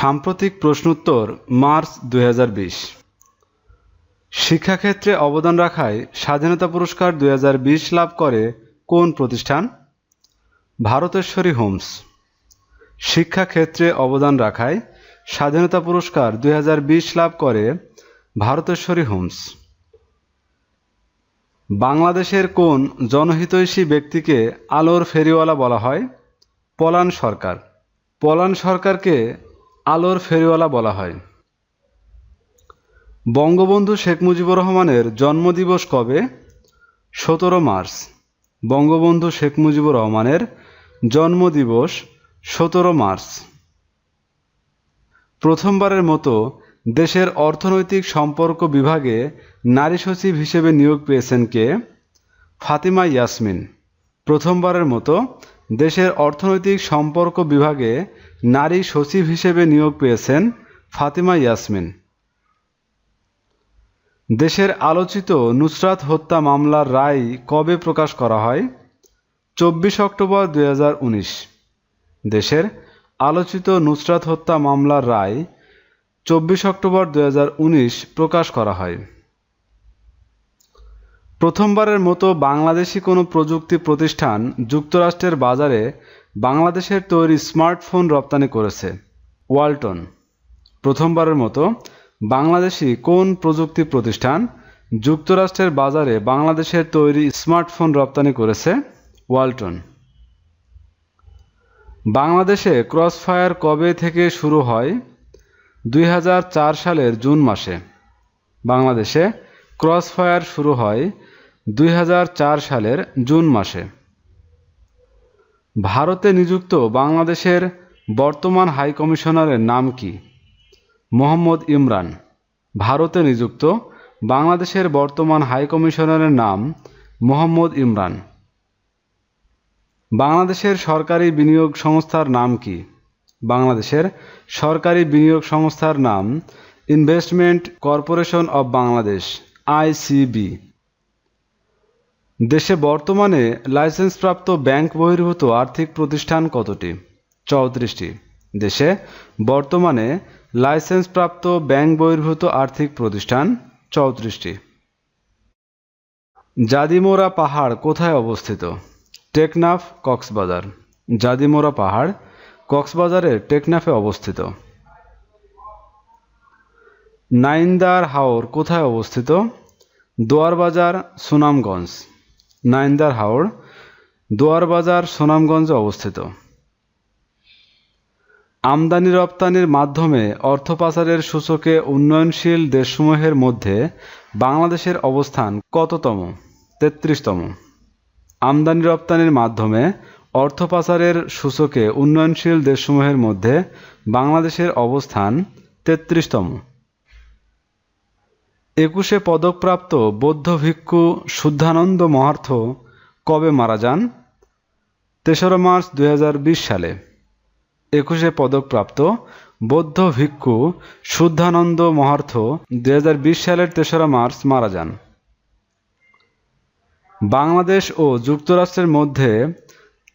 সাম্প্রতিক প্রশ্নোত্তর, মার্চ দুই হাজার বিশ। শিক্ষাক্ষেত্রে অবদান রাখায় স্বাধীনতা পুরস্কার দুই হাজার বিশ লাভ করে কোন প্রতিষ্ঠান? ভারতেশ্বরী হোমস। শিক্ষাক্ষেত্রে অবদান রাখায় স্বাধীনতা পুরস্কার দুই হাজার বিশ লাভ করে ভারতেশ্বরী হোমস। বাংলাদেশের কোন জনহিতৈষী ব্যক্তিকে আলোর ফেরিওয়ালা বলা হয়? পলান সরকার। পলান সরকারকে আলোর ফেরিওয়ালা বলা হয়। বঙ্গবন্ধু শেখ মুজিবুর রহমানের জন্মদিবস কবে? সতেরো মার্চ। বঙ্গবন্ধু শেখ মুজিবুর রহমানের জন্মদিবস সতেরো মার্চ। প্রথমবারের মতো দেশের অর্থনৈতিক সম্পর্ক বিভাগে নারী সচিব হিসেবে নিয়োগ পেয়েছেন কে? ফাতিমা ইয়াসমিন। প্রথমবারের মতো দেশের অর্থনৈতিক সম্পর্ক বিভাগে নারী সচিব হিসেবে নিয়োগ পেয়েছেন ফাতিমা ইয়াসমিন। দেশের আলোচিত নুসরাত হত্যা মামলার রায় কবে প্রকাশ করা হয়? চব্বিশ অক্টোবর দুই হাজার উনিশ। দেশের আলোচিত নুসরাত হত্যা মামলার রায় চব্বিশ অক্টোবর দুই হাজার উনিশ প্রকাশ করা হয়। প্রথমবারের মতো বাংলাদেশি কোনো প্রযুক্তি প্রতিষ্ঠান যুক্তরাষ্ট্রের বাজারে বাংলাদেশের তৈরি স্মার্টফোন রপ্তানি করেছে ওয়ালটন। প্রথমবারের মতো বাংলাদেশি কোন প্রযুক্তি প্রতিষ্ঠান যুক্তরাষ্ট্রের বাজারে বাংলাদেশের তৈরি স্মার্টফোন রপ্তানি করেছে ওয়ালটন? বাংলাদেশে ক্রসফায়ার কবে থেকে শুরু হয়? দুই হাজার চার সালের জুন মাসে। বাংলাদেশে ক্রসফায়ার শুরু হয় দুই হাজার চার সালের জুন মাসে। ভারতে নিযুক্ত বাংলাদেশের বর্তমান হাই কমিশনারের নাম কি? মোহাম্মদ ইমরান। ভারতে নিযুক্ত বাংলাদেশের বর্তমান হাই কমিশনারের নাম মোহাম্মদ ইমরান। বাংলাদেশের সরকারি বিনিয়োগ সংস্থার নাম কি? বাংলাদেশের সরকারি বিনিয়োগ সংস্থার নাম investment corporation of Bangladesh ICB দেশে বর্তমানে লাইসেন্সপ্রাপ্ত ব্যাংক বহির্ভূত আর্থিক প্রতিষ্ঠান কতটি? চৌত্রিশটি। দেশে বর্তমানে লাইসেন্সপ্রাপ্ত ব্যাংক বহির্ভূত আর্থিক প্রতিষ্ঠান চৌত্রিশটি। জাদিমোরা পাহাড় কোথায় অবস্থিত? টেকনাফ, কক্সবাজার। জাদিমোরা পাহাড় কক্সবাজারের টেকনাফে অবস্থিত। নাইন্দার হাওর কোথায় অবস্থিত? দোয়ারবাজার, সুনামগঞ্জ। নাইন্দার হাওর দোয়ারবাজার সুনামগঞ্জে অবস্থিত। আমদানি রপ্তানির মাধ্যমে অর্থ পাচারের সূচকে উন্নয়নশীল দেশসমূহের মধ্যে বাংলাদেশের অবস্থান কততম? তেত্রিশতম। আমদানি রপ্তানির মাধ্যমে অর্থ পাচারের সূচকে উন্নয়নশীল দেশসমূহের মধ্যে বাংলাদেশের অবস্থান তেত্রিশতম। একুশে পদকপ্রাপ্ত বৌদ্ধ ভিক্ষু শুদ্ধানন্দ মহার্থ কবে মারা যান? তেসরা মার্চ দু হাজার বিশ সালে। একুশে পদকপ্রাপ্ত বৌদ্ধ ভিক্ষু শুদ্ধানন্দ মহার্থ দু হাজার বিশ সালের তেসরা মার্চ মারা যান। বাংলাদেশ ও যুক্তরাষ্ট্রের মধ্যে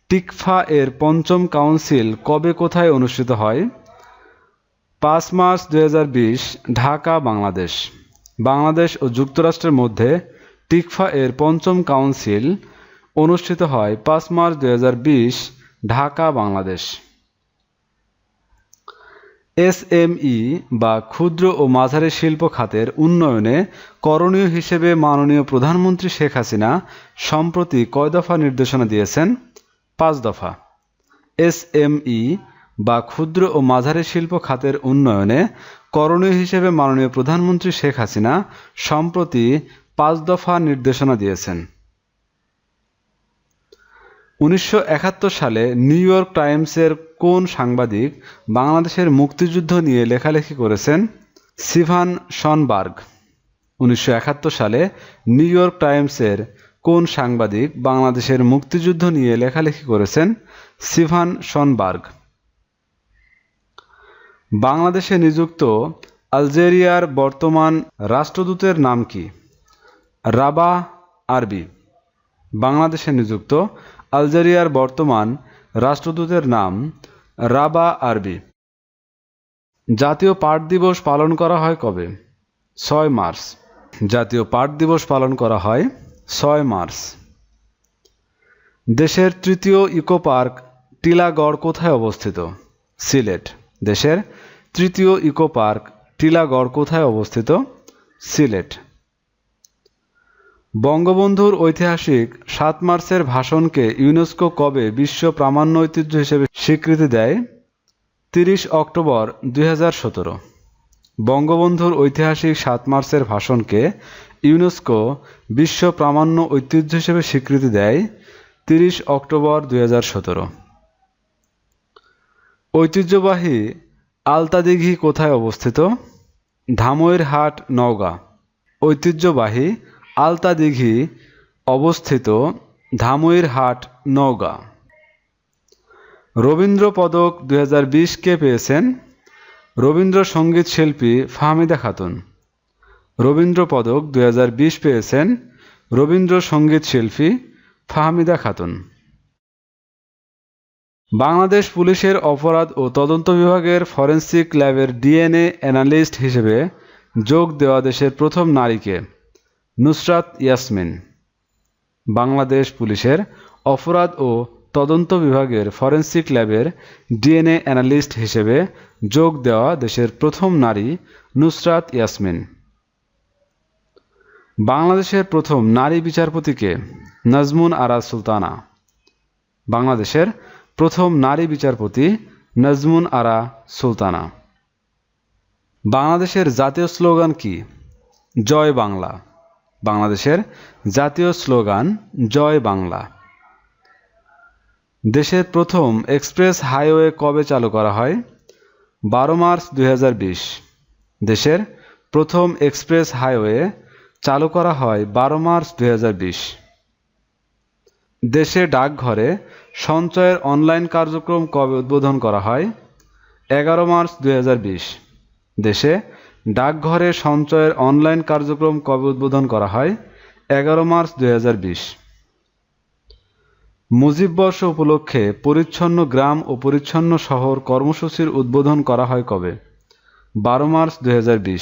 টিকফা এর পঞ্চম কাউন্সিল কবে কোথায় অনুষ্ঠিত হয়? পাঁচ মার্চ দু হাজার বিশ, ঢাকা, বাংলাদেশ। বাংলাদেশ ও যুক্তরাষ্ট্রের মধ্যে টিকফা এর পঞ্চম কাউন্সিল অনুষ্ঠিত হয় পাঁচ মার্চ দুই হাজার বিশ, ঢাকা, বাংলাদেশ। এসএমই বা ক্ষুদ্র ও মাঝারি শিল্প খাতের উন্নয়নে করণীয় হিসেবে মাননীয় প্রধানমন্ত্রী শেখ হাসিনা সম্প্রতি কয় দফা নির্দেশনা দিয়েছেন? পাঁচ দফা। এসএমই বা ক্ষুদ্র ও মাঝারি শিল্প খাতের উন্নয়নে করণীয় হিসেবে মাননীয় প্রধানমন্ত্রী শেখ হাসিনা সম্প্রতি পাঁচ দফা নির্দেশনা দিয়েছেন। উনিশশো একাত্তর সালে নিউ ইয়র্ক টাইমসের কোন সাংবাদিক বাংলাদেশের মুক্তিযুদ্ধ নিয়ে লেখালেখি করেছেন? সিভান শনবার্গ। উনিশশো একাত্তর সালে নিউ ইয়র্ক টাইমসের কোন সাংবাদিক বাংলাদেশের মুক্তিযুদ্ধ নিয়ে লেখালেখি করেছেন? সিভান শনবার্গ। বাংলাদেশে নিযুক্ত আলজেরিয়ার বর্তমান রাষ্ট্রদূতের নাম কি? রাবা আরবি। বাংলাদেশে নিযুক্ত আলজেরিয়ার বর্তমান রাষ্ট্রদূতের নাম রাবা আরবি। জাতীয় পাট দিবস পালন করা হয় কবে? ছয় মার্চ। জাতীয় পাট দিবস পালন করা হয় ছয় মার্চ। দেশের তৃতীয় ইকো পার্ক টিলাগড় কোথায় অবস্থিত? সিলেট। দেশের তৃতীয় ইকো পার্ক, টিলাগড় কোথায় অবস্থিত? সিলেট। বঙ্গবন্ধুর ঐতিহাসিক সাত মার্চের ভাষণকে ইউনেস্কো কবে বিশ্ব প্রামাণ্য ঐতিহ্য হিসেবে স্বীকৃতি দেয়? তিরিশ অক্টোবর দুই হাজার সতেরো। বঙ্গবন্ধুর ঐতিহাসিক সাত মার্চের ভাষণকে ইউনেস্কো বিশ্ব প্রামাণ্য ঐতিহ্য হিসেবে স্বীকৃতি দেয় তিরিশ অক্টোবর দুই হাজার সতেরো। ঐতিহ্যবাহী আলতাদিঘি কোথায় অবস্থিত? ধামইর হাট, নওগাঁ। ঐতিহ্যবাহী আলতাদিঘি অবস্থিত ধামইর হাট, নওগাঁ। রবীন্দ্র পদক দু হাজার বিশ কে পেয়েছেন? রবীন্দ্র সংগীত শিল্পী ফাহমিদা খাতুন। রবীন্দ্র পদক দু হাজার বিশ পেয়েছেন রবীন্দ্র সংগীত শিল্পী ফাহমিদা খাতুন। বাংলাদেশ পুলিশের অপরাধ ও তদন্ত বিভাগের ফরেন্সিক ল্যাবের ডিএনএ অ্যানালিস্ট হিসেবে যোগ দেওয়া দেশের প্রথম নারীকে। নুসরাত ইয়াসমিন। বাংলাদেশ পুলিশের অপরাধ ও তদন্ত বিভাগের ফরেন্সিক ল্যাবের ডিএনএ অ্যানালিস্ট হিসেবে যোগ দেওয়া দেশের প্রথম নারী নুসরাত ইয়াসমিন। বাংলাদেশের প্রথম নারী বিচারপতিকে নাজমুন আরা সুলতানা। বাংলাদেশের প্রথম নারী বিচারপতি নাজমুন আরা সুলতানা। বাংলাদেশের জাতীয় স্লোগান কি? জয় বাংলা। বাংলাদেশের জাতীয় স্লোগান, জয় বাংলা। দেশের প্রথম এক্সপ্রেস হাইওয়ে কবে চালু করা হয়? বারো মার্চ দুই হাজার বিশ। দেশের প্রথম এক্সপ্রেস হাইওয়ে চালু করা হয় বারো মার্চ দুই দেশে ডাকঘরে সঞ্চয়ের অনলাইন কার্যক্রম কবে উদ্বোধন করা হয়? এগারো মার্চ দুই হাজার বিশ। দেশে ডাকঘরে সঞ্চয়ের অনলাইন কার্যক্রম কবে উদ্বোধন করা হয়? এগারো মার্চ দুই মুজিব বর্ষ উপলক্ষে পরিচ্ছন্ন গ্রাম ও পরিচ্ছন্ন শহর কর্মসূচির উদ্বোধন করা হয় কবে? বারো মার্চ দুই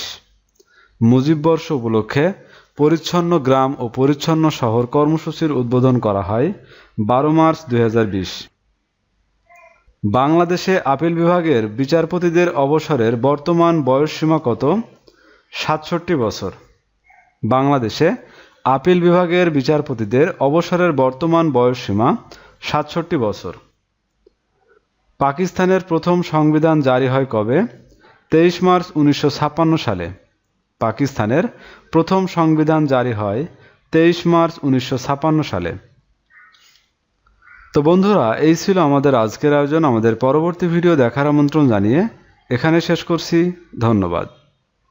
মুজিব বর্ষ উপলক্ষে পরিচ্ছন্ন গ্রাম ও পরিচ্ছন্ন শহর কর্মসূচির উদ্বোধন করা হয় বারো মার্চ দুই হাজার বিশ। বাংলাদেশে আপিল বিভাগের বিচারপতিদের অবসরের বর্তমান বয়সসীমা কত? সাতষট্টি বছর। বাংলাদেশে আপিল বিভাগের বিচারপতিদের অবসরের বর্তমান বয়সসীমা সাতষট্টি বছর। পাকিস্তানের প্রথম সংবিধান জারি হয় কবে? তেইশ মার্চ উনিশশো ছাপ্পান্ন সালে। পাকিস্তানের প্রথম সংবিধান জারি হয় তেইশ মার্চ উনিশশো সালে। তো বন্ধুরা, এই ছিল আমাদের আজকের আয়োজন। আমাদের পরবর্তী ভিডিও দেখার আমন্ত্রণ জানিয়ে এখানে শেষ করছি। ধন্যবাদ।